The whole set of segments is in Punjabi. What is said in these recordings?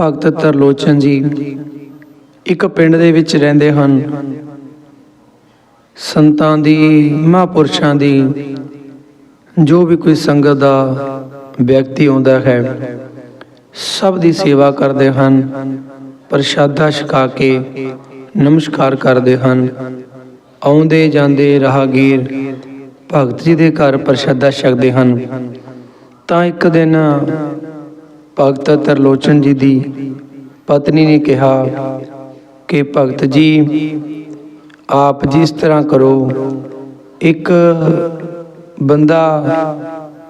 ਭਗਤ ਤਰਲੋਚਨ ਜੀ ਇੱਕ ਪਿੰਡ ਦੇ ਵਿੱਚ ਰਹਿੰਦੇ ਹਨ। ਸੰਤਾਂ ਦੀ, ਮਹਾਂਪੁਰਸ਼ਾਂ ਦੀ, ਜੋ ਵੀ ਕੋਈ ਸੰਗਤ ਦਾ ਵਿਅਕਤੀ ਆਉਂਦਾ ਹੈ, ਸਭ ਦੀ ਸੇਵਾ ਕਰਦੇ ਹਨ, ਪ੍ਰਸ਼ਾਦਾ ਛਕਾ ਕੇ ਨਮਸਕਾਰ ਕਰਦੇ ਹਨ। ਆਉਂਦੇ ਜਾਂਦੇ ਰਾਹਗੀਰ ਭਗਤ ਜੀ ਦੇ ਘਰ ਪ੍ਰਸ਼ਾਦਾ ਛਕਦੇ ਹਨ। ਤਾਂ ਇੱਕ ਦਿਨ ਭਗਤ ਤਰਲੋਚਨ ਜੀ ਦੀ ਪਤਨੀ ਨੇ ਕਿਹਾ ਕਿ, ਭਗਤ ਜੀ, ਆਪ ਜਿਸ ਤਰ੍ਹਾਂ ਕਰੋ, ਇੱਕ ਬੰਦਾ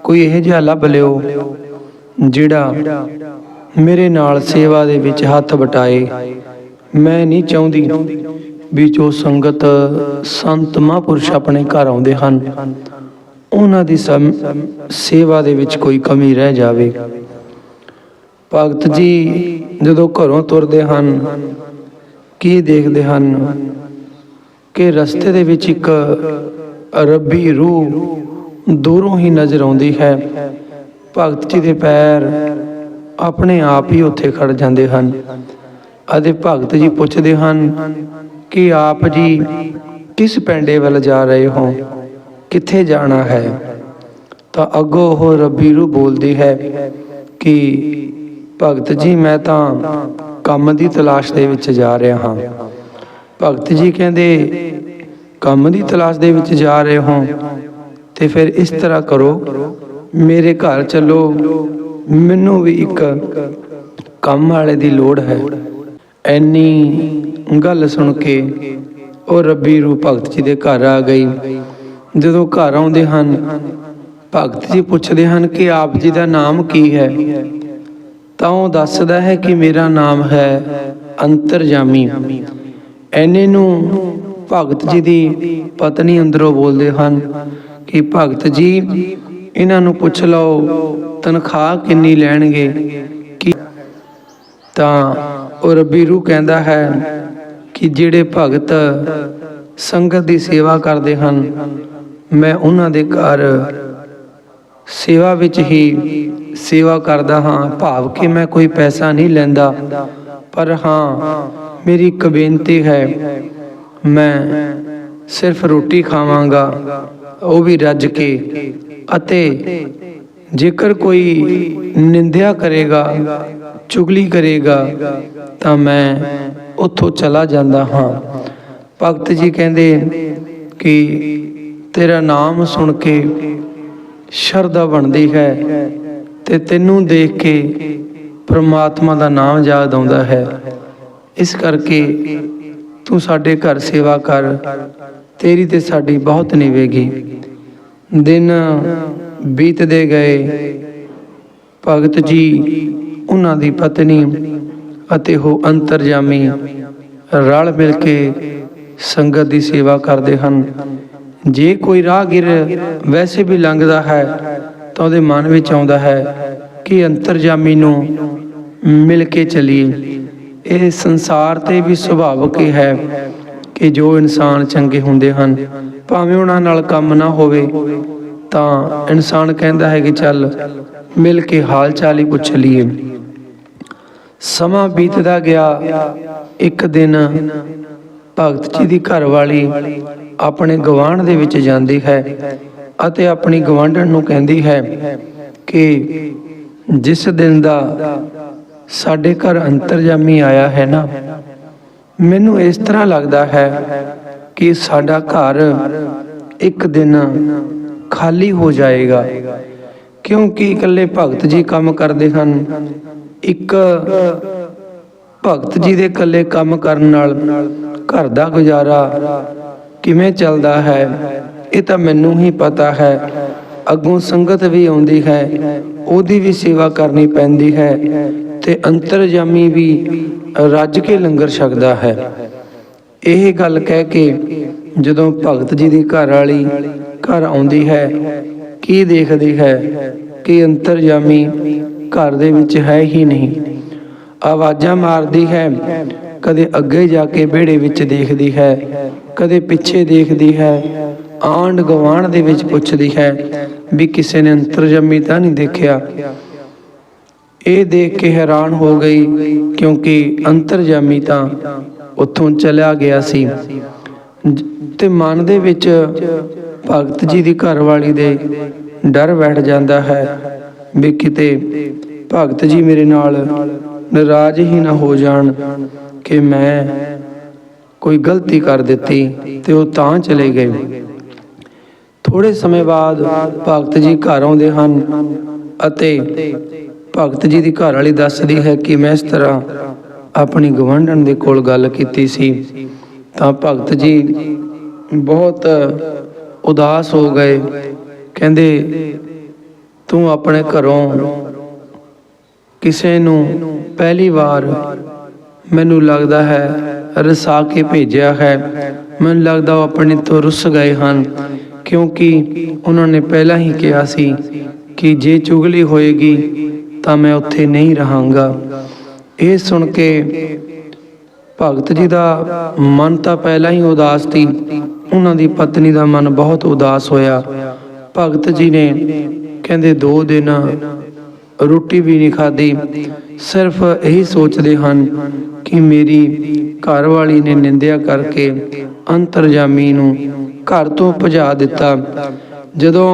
ਕੋਈ ਇਹ ਜਿਹਾ ਲੱਭ ਲਿਓ ਜਿਹੜਾ ਮੇਰੇ ਨਾਲ ਸੇਵਾ ਦੇ ਵਿੱਚ ਹੱਥ ਵਟਾਏ। ਮੈਂ ਨਹੀਂ ਚਾਹੁੰਦੀ ਵੀ ਜੋ ਸੰਗਤ ਸੰਤ ਮਹਾਂਪੁਰਸ਼ ਆਪਣੇ ਘਰ ਆਉਂਦੇ ਹਨ, ਉਹਨਾਂ ਦੀ ਸਮ- ਸੇਵਾ ਦੇ ਵਿੱਚ ਕੋਈ ਕਮੀ ਰਹਿ ਜਾਵੇ। ਭਗਤ ਜੀ ਜਦੋਂ ਘਰੋਂ ਤੁਰਦੇ ਹਨ, ਕੀ ਦੇਖਦੇ ਹਨ? ਕਿ ਰਸਤੇ ਦੇ ਵਿੱਚ ਇੱਕ ਰੱਬੀ ਰੂਹ ਦੂਰੋਂ ਹੀ ਨਜ਼ਰ ਆਉਂਦੀ ਹੈ। ਭਗਤ ਜੀ ਦੇ ਪੈਰ ਆਪਣੇ ਆਪ ਹੀ ਉੱਥੇ ਖੜ ਜਾਂਦੇ ਹਨ ਅਤੇ ਭਗਤ ਜੀ ਪੁੱਛਦੇ ਹਨ ਕਿ ਆਪ ਜੀ ਕਿਸ ਪੈਂਡੇ ਵੱਲ ਜਾ ਰਹੇ ਹੋ? ਕਿੱਥੇ ਜਾਣਾ ਹੈ? ਤਾਂ ਅੱਗੋਂ ਉਹ ਰੱਬੀ ਰੂਹ ਬੋਲਦੀ ਹੈ ਕਿ ਭਗਤ ਜੀ, ਮੈਂ ਤਾਂ ਕੰਮ ਦੀ ਤਲਾਸ਼ ਦੇ ਵਿੱਚ ਜਾ ਰਿਹਾ ਹਾਂ। ਭਗਤ ਜੀ ਕਹਿੰਦੇ, ਕੰਮ ਦੀ ਤਲਾਸ਼ ਦੇ ਵਿੱਚ ਜਾ ਰਹੇ ਹੋ ਤੇ ਫਿਰ ਇਸ ਤਰ੍ਹਾਂ ਕਰੋ, ਮੇਰੇ ਘਰ ਚੱਲੋ, ਮੈਨੂੰ ਵੀ ਇੱਕ ਕੰਮ ਵਾਲੇ ਦੀ ਲੋੜ ਹੈ। ਐਨੀ ਗੱਲ ਸੁਣ ਕੇ ਉਹ ਰੱਬੀ ਰੂਹ ਭਗਤ ਜੀ ਦੇ ਘਰ ਆ ਗਈ। ਜਦੋਂ ਘਰ ਆਉਂਦੇ ਹਨ, ਭਗਤ ਜੀ ਪੁੱਛਦੇ ਹਨ ਕਿ ਆਪ ਜੀ ਦਾ ਨਾਮ ਕੀ ਹੈ? ਤਾਂ ਉਹ ਦੱਸਦਾ ਹੈ ਕਿ ਮੇਰਾ ਨਾਮ ਹੈ ਅੰਤਰਜਾਮੀ ਐਨੇ ਨੂੰ ਭਗਤ ਜੀ ਦੀ ਪਤਨੀ ਅੰਦਰੋਂ ਬੋਲਦੇ ਹਨ ਕਿ, ਭਗਤ ਜੀ, ਇਹਨਾਂ ਨੂੰ ਪੁੱਛ ਲਓ, ਤਨਖਾਹ ਕਿੰਨੀ ਲੈਣਗੇ? ਕਿ ਤਾਂ ਉਹ ਰੱਬੀ ਰੂਹ ਕਹਿੰਦਾ ਹੈ ਕਿ ਜਿਹੜੇ ਭਗਤ ਸੰਗਤ ਦੀ ਸੇਵਾ ਕਰਦੇ ਹਨ, ਮੈਂ ਉਹਨਾਂ ਦੇ ਘਰ ਸੇਵਾ ਵਿੱਚ ਹੀ ਸੇਵਾ ਕਰਦਾ ਹਾਂ, ਭਾਵ ਕਿ ਮੈਂ ਕੋਈ ਪੈਸਾ ਨਹੀਂ ਲੈਂਦਾ। ਪਰ ਹਾਂ, ਮੇਰੀ ਇੱਕ ਬੇਨਤੀ ਹੈ, ਮੈਂ ਸਿਰਫ ਰੋਟੀ ਖਾਵਾਂਗਾ, ਉਹ ਵੀ ਰੱਜ ਕੇ। ਅਤੇ ਜੇਕਰ ਕੋਈ ਨਿੰਦਿਆ ਕਰੇਗਾ, ਚੁਗਲੀ ਕਰੇਗਾ, ਤਾਂ ਮੈਂ ਉੱਥੋਂ ਚਲਾ ਜਾਂਦਾ ਹਾਂ। ਭਗਤ ਜੀ ਕਹਿੰਦੇ ਕਿ ਤੇਰਾ ਨਾਮ ਸੁਣ ਕੇ ਸ਼ਰਧਾ ਬਣਦੀ ਹੈ। ਤੇ ਤੈਨੂੰ ਦੇਖ ਕੇ ਪ੍ਰਮਾਤਮਾ ਦਾ ਨਾਮ ਯਾਦ ਆਉਂਦਾ ਹੈ। ਇਸ ਕਰਕੇ ਤੂੰ ਸਾਡੇ ਘਰ ਸੇਵਾ ਕਰ। ਤੇਰੀ ਤੇ ਸਾਡੀ ਬਹੁਤ ਨਿਵੇਗੀ। ਦਿਨ ਬੀਤਦੇ ਗਏ। ਭਗਤ ਜੀ, ਉਹਨਾਂ ਦੀ ਪਤਨੀ ਅਤੇ ਉਹ ਅੰਤਰਜਾਮੀ ਰਲ ਮਿਲ ਕੇ ਸੰਗਤ ਦੀ ਸੇਵਾ ਕਰਦੇ ਹਨ। ਜੇ ਕੋਈ ਰਾਹਗੀਰ ਵੈਸੇ ਵੀ ਲੰਘਦਾ ਹੈ ਤਾਂ ਉਹਦੇ ਮਨ ਵਿੱਚ ਆਉਂਦਾ ਹੈ ਕਿ ਅੰਤਰਜਾਮੀ ਨੂੰ ਮਿਲ ਕੇ ਚਲੀਏ। ਇਹ ਸੰਸਾਰ ਤੇ ਵੀ ਸੁਭਾਵਿਕ ਹੀ ਹੈ ਕਿ ਜੋ ਇਨਸਾਨ ਚੰਗੇ ਹੁੰਦੇ ਹਨ, ਭਾਵੇਂ ਉਹਨਾਂ ਨਾਲ ਕੰਮ ਨਾ ਹੋਵੇ, ਤਾਂ ਇਨਸਾਨ ਕਹਿੰਦਾ ਹੈ ਕਿ ਚੱਲ, ਮਿਲ ਕੇ ਹਾਲ ਚਾਲ ਹੀ ਪੁੱਛ ਲਈਏ। ਸਮਾਂ ਬੀਤਦਾ ਗਿਆ, ਇੱਕ ਦਿਨ ਭਗਤ ਜੀ ਦੀ ਘਰਵਾਲੀ ਆਪਣੇ ਗਵਾਂਢ ਦੇ ਵਿੱਚ ਜਾਂਦੀ ਹੈ। ਅਤੇ ਆਪਣੀ ਗਵਾਂਢਣ ਨੂੰ ਕਹਿੰਦੀ ਹੈ ਕਿ ਜਿਸ ਦਿਨ ਦਾ ਸਾਡੇ ਘਰ ਅੰਤਰਜਾਮੀ ਆਇਆ ਹੈ ਨਾ, ਮੈਨੂੰ ਇਸ ਤਰ੍ਹਾਂ ਲੱਗਦਾ ਹੈ ਕਿ ਸਾਡਾ ਘਰ ਇੱਕ ਦਿਨ ਖਾਲੀ ਹੋ ਜਾਏਗਾ। ਕਿਉਂਕਿ ਇਕੱਲੇ ਭਗਤ ਜੀ ਕੰਮ ਕਰਦੇ ਹਨ, ਇੱਕ ਭਗਤ ਜੀ ਦੇ ਇਕੱਲੇ ਕੰਮ ਕਰਨ ਨਾਲ ਘਰ ਦਾ ਗੁਜ਼ਾਰਾ ਕਿਵੇਂ ਚੱਲਦਾ ਹੈ ਇਹ ਤਾਂ ਮੈਨੂੰ ਹੀ ਪਤਾ ਹੈ। ਅੱਗੋਂ ਸੰਗਤ ਵੀ ਆਉਂਦੀ ਹੈ, ਉਹਦੀ ਵੀ ਸੇਵਾ ਕਰਨੀ ਪੈਂਦੀ ਹੈ ਤੇ ਅੰਤਰਜਾਮੀ ਵੀ ਰੱਜ ਕੇ ਲੰਗਰ ਛਕਦਾ ਹੈ। ਇਹ ਗੱਲ ਕਹਿ ਕੇ ਜਦੋਂ ਭਗਤ ਜੀ ਦੀ ਘਰ ਵਾਲੀ ਘਰ ਆਉਂਦੀ ਹੈ, ਕੀ ਦੇਖਦੀ ਹੈ ਕਿ ਅੰਤਰਜਾਮੀ ਘਰ ਦੇ ਵਿੱਚ ਹੈ ਹੀ ਨਹੀਂ। ਆਵਾਜ਼ਾਂ ਮਾਰਦੀ ਹੈ, ਕਦੇ ਅੱਗੇ ਜਾ ਕੇ ਵਿਹੜੇ ਵਿੱਚ ਦੇਖਦੀ ਹੈ, ਕਦੇ ਪਿੱਛੇ ਦੇਖਦੀ ਹੈ ਆਂਡ ਗਵਾਂਡ ਦੇ ਵਿੱਚ ਪੁੱਛਦੀ ਹੈ ਵੀ ਕਿਸੇ ਨੇ ਅੰਤਰਜਮੀ ਤਾਂ ਨਹੀਂ ਦੇਖਿਆ? ਇਹ ਦੇਖ ਕੇ ਹੈਰਾਨ ਹੋ ਗਈ ਕਿਉਂਕਿ ਅੰਤਰਜਾਮੀ ਤਾਂ ਉੱਥੋਂ ਚਲਿਆ ਗਿਆ ਸੀ। ਤੇ ਮਨ ਦੇ ਵਿੱਚ ਭਗਤ ਜੀ ਦੀ ਘਰਵਾਲੀ ਦੇ ਡਰ ਬੈਠ ਜਾਂਦਾ ਹੈ ਵੀ ਕਿਤੇ ਭਗਤ ਜੀ ਮੇਰੇ ਨਾਲ ਨਾਰਾਜ਼ ਹੀ ਨਾ ਹੋ ਜਾਣ ਕਿ ਮੈਂ ਕੋਈ ਗਲਤੀ ਕਰ ਦਿੱਤੀ ਤੇ ਉਹ ਤਾਂ ਚਲੇ ਗਏ। ਥੋੜੇ ਸਮੇਂ ਬਾਅਦ ਭਗਤ ਜੀ ਘਰ ਆਉਂਦੇ ਹਨ ਅਤੇ ਭਗਤ ਜੀ ਦੀ ਘਰ ਵਾਲੀ ਦੱਸਦੀ ਹੈ ਕਿ ਮੈਂ ਇਸ ਤਰ੍ਹਾਂ ਆਪਣੀ ਗਵੰਡਨ ਦੇ ਕੋਲ ਗੱਲ ਕੀਤੀ ਸੀ। ਤਾਂ ਭਗਤ ਜੀ ਬਹੁਤ ਉਦਾਸ ਹੋ ਗਏ। ਕਹਿੰਦੇ, ਤੂੰ ਆਪਣੇ ਘਰੋਂ ਕਿਸੇ ਨੂੰ ਪਹਿਲੀ ਵਾਰ ਮੈਨੂੰ ਲੱਗਦਾ ਹੈ ਰਸਾ ਕੇ ਭੇਜਿਆ ਹੈ। ਮੈਨੂੰ ਲੱਗਦਾ ਉਹ ਆਪਣੇ ਤੋਂ ਰੁੱਸ ਗਏ ਹਨ। ਕਿਉਂਕਿ ਉਹਨਾਂ ਨੇ ਪਹਿਲਾਂ ਹੀ ਕਿਹਾ ਸੀ ਕਿ ਜੇ ਚੁਗਲੀ ਹੋਏਗੀ ਤਾਂ ਮੈਂ ਉੱਥੇ ਨਹੀਂ ਰਹਾਂਗਾ। ਇਹ ਸੁਣ ਕੇ ਭਗਤ ਜੀ ਦਾ ਮਨ ਤਾਂ ਪਹਿਲਾਂ ਹੀ ਉਦਾਸ ਸੀ। ਉਹਨਾਂ ਦੀ ਪਤਨੀ ਦਾ ਮਨ ਬਹੁਤ ਉਦਾਸ ਹੋਇਆ। ਭਗਤ ਜੀ ਨੇ ਕਹਿੰਦੇ, ਦੋ ਦਿਨ ਰੋਟੀ ਵੀ ਨਹੀਂ ਖਾਧੀ। ਸਿਰਫ ਇਹੀ ਸੋਚਦੇ ਹਨ ਕਿ ਮੇਰੀ ਘਰ ਵਾਲੀ ਨੇ ਨਿੰਦਿਆ ਕਰਕੇ ਅੰਤਰਜਾਮੀ ਨੂੰ ਘਰ ਤੋਂ ਭਜਾ ਦਿੱਤਾ। ਜਦੋਂ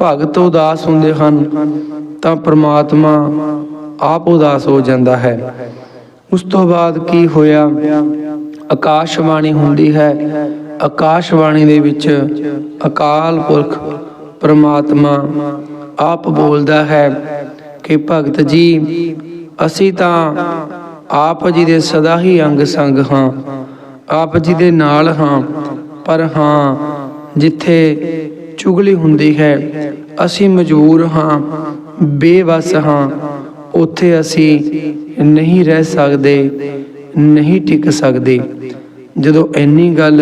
ਭਗਤ ਉਦਾਸ ਹੁੰਦੇ ਹਨ, ਤਾਂ ਪ੍ਰਮਾਤਮਾ ਆਪ ਉਦਾਸ ਹੋ ਜਾਂਦਾ ਹੈ। ਉਸ ਤੋਂ ਬਾਅਦ ਕੀ ਹੋਇਆ? ਆਕਾਸ਼ਵਾਣੀ ਹੁੰਦੀ ਹੈ। ਆਕਾਸ਼ਵਾਣੀ ਦੇ ਵਿੱਚ ਅਕਾਲ ਪੁਰਖ ਪ੍ਰਮਾਤਮਾ ਆਪ ਬੋਲਦਾ ਹੈ ਕਿ, ਭਗਤ ਜੀ, ਅਸੀਂ ਤਾਂ ਆਪ ਜੀ ਦੇ ਸਦਾ ਹੀ ਅੰਗ ਸੰਗ ਹਾਂ। ਆਪ ਜੀ ਦੇ ਨਾਲ ਹਾਂ। ਪਰ ਹਾਂ, ਜਿੱਥੇ ਚੁਗਲੀ ਹੁੰਦੀ ਹੈ, ਅਸੀਂ ਮਜਬੂਰ ਹਾਂ, ਬੇਵਸ ਹਾਂ, ਉੱਥੇ ਅਸੀਂ ਨਹੀਂ ਰਹਿ ਸਕਦੇ, ਨਹੀਂ ਟਿਕ ਸਕਦੇ। ਜਦੋਂ ਇੰਨੀ ਗੱਲ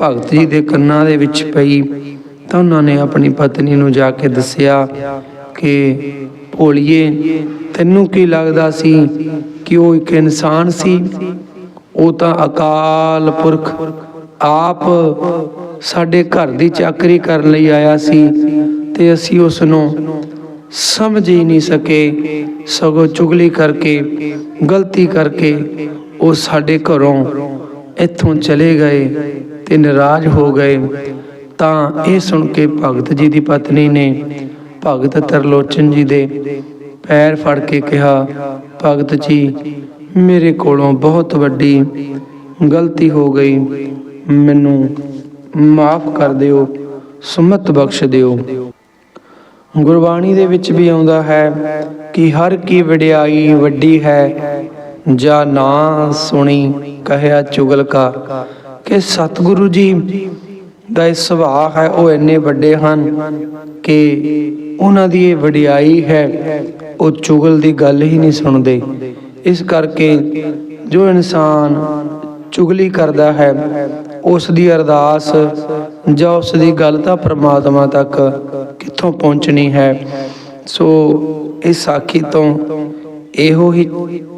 ਭਗਤ ਜੀ ਦੇ ਕੰਨਾਂ ਦੇ ਵਿੱਚ ਪਈ, ਤਾਂ ਉਹਨਾਂ ਨੇ ਆਪਣੀ ਪਤਨੀ ਨੂੰ ਜਾ ਕੇ ਦੱਸਿਆ ਕਿ, ਭੋਲੀਏ, ਤੈਨੂੰ ਕੀ ਲੱਗਦਾ ਸੀ ਕਿ ਉਹ ਇੱਕ ਇਨਸਾਨ ਸੀ? ਉਹ ਤਾਂ ਅਕਾਲ ਪੁਰਖ ਆਪ ਸਾਡੇ ਘਰ ਦੀ ਚਾਕਰੀ ਕਰਨ ਲਈ ਆਇਆ ਸੀ ਤੇ ਅਸੀਂ ਉਸ ਨੂੰ ਸਮਝ ਹੀ ਨਹੀਂ ਸਕੇ, ਸਗੋਂ ਚੁਗਲੀ ਕਰਕੇ, ਗਲਤੀ ਕਰਕੇ ਉਹ ਸਾਡੇ ਘਰੋਂ ਇੱਥੋਂ ਚਲੇ ਗਏ ਤੇ ਨਾਰਾਜ਼ ਹੋ ਗਏ। ਤਾਂ ਇਹ ਸੁਣ ਕੇ ਭਗਤ ਜੀ ਦੀ ਪਤਨੀ ਨੇ ਭਗਤ ਤਰਲੋਚਨ ਜੀ ਦੇ ਪੈਰ ਫੜ ਕੇ ਕਿਹਾ, ਭਗਤ ਜੀ, ਮੇਰੇ ਕੋਲੋਂ ਬਹੁਤ ਵੱਡੀ ਗਲਤੀ ਹੋ ਗਈ। ਮੈਨੂੰ ਮਾਫ ਕਰ ਦਿਓ, ਸੁਮਤ ਬਖਸ਼ ਦਿਓ। ਗੁਰਬਾਣੀ ਦੇ ਵਿੱਚ ਵੀ ਆਉਂਦਾ ਹੈ ਕਿ ਹਰ ਕੀ ਵਡਿਆਈ ਵੱਡੀ ਹੈ, ਜਾਂ ਨਾ ਸੁਣੀ ਕਹਿਆ ਚੁਗਲ ਕਾ। ਕਿ ਸਤਿਗੁਰੂ ਜੀ ਦਾ ਇਹ ਸੁਭਾਅ ਹੈ, ਉਹ ਇੰਨੇ ਵੱਡੇ ਹਨ ਕਿ ਉਹਨਾਂ ਦੀ ਇਹ ਵਡਿਆਈ ਹੈ, ਉਹ ਚੁਗਲ ਦੀ ਗੱਲ ਹੀ ਨਹੀਂ ਸੁਣਦੇ। ਇਸ ਕਰਕੇ ਜੋ ਇਨਸਾਨ ਚੁਗਲੀ ਕਰਦਾ ਹੈ ਉਸ ਦੀ ਅਰਦਾਸ ਜਾਂ ਉਸ ਦੀ ਗੱਲ ਤਾਂ ਪ੍ਰਮਾਤਮਾ ਤੱਕ ਕਿੱਥੋਂ ਪਹੁੰਚਣੀ ਹੈ? ਸੋ ਇਸ ਸਾਖੀ ਤੋਂ ਇਹੋ ਹੀ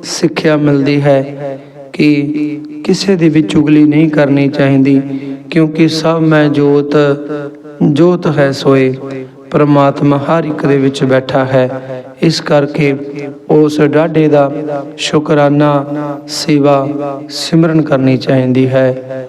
ਸਿੱਖਿਆ ਮਿਲਦੀ ਹੈ ਕਿ ਕਿਸੇ ਦੀ ਵੀ ਚੁਗਲੀ ਨਹੀਂ ਕਰਨੀ ਚਾਹੀਦੀ, ਕਿਉਂਕਿ ਸਭ ਮੈਂ ਜੋਤ ਜੋਤ ਹੈ ਸੋਏ, ਪਰਮਾਤਮਾ ਹਰ ਇੱਕ ਦੇ ਵਿੱਚ ਬੈਠਾ ਹੈ। ਇਸ ਕਰਕੇ ਉਸ ਡਾਢੇ ਦਾ ਸ਼ੁਕਰਾਨਾ, ਸੇਵਾ ਸਿਮਰਨ ਕਰਨੀ ਚਾਹੀਦੀ ਹੈ।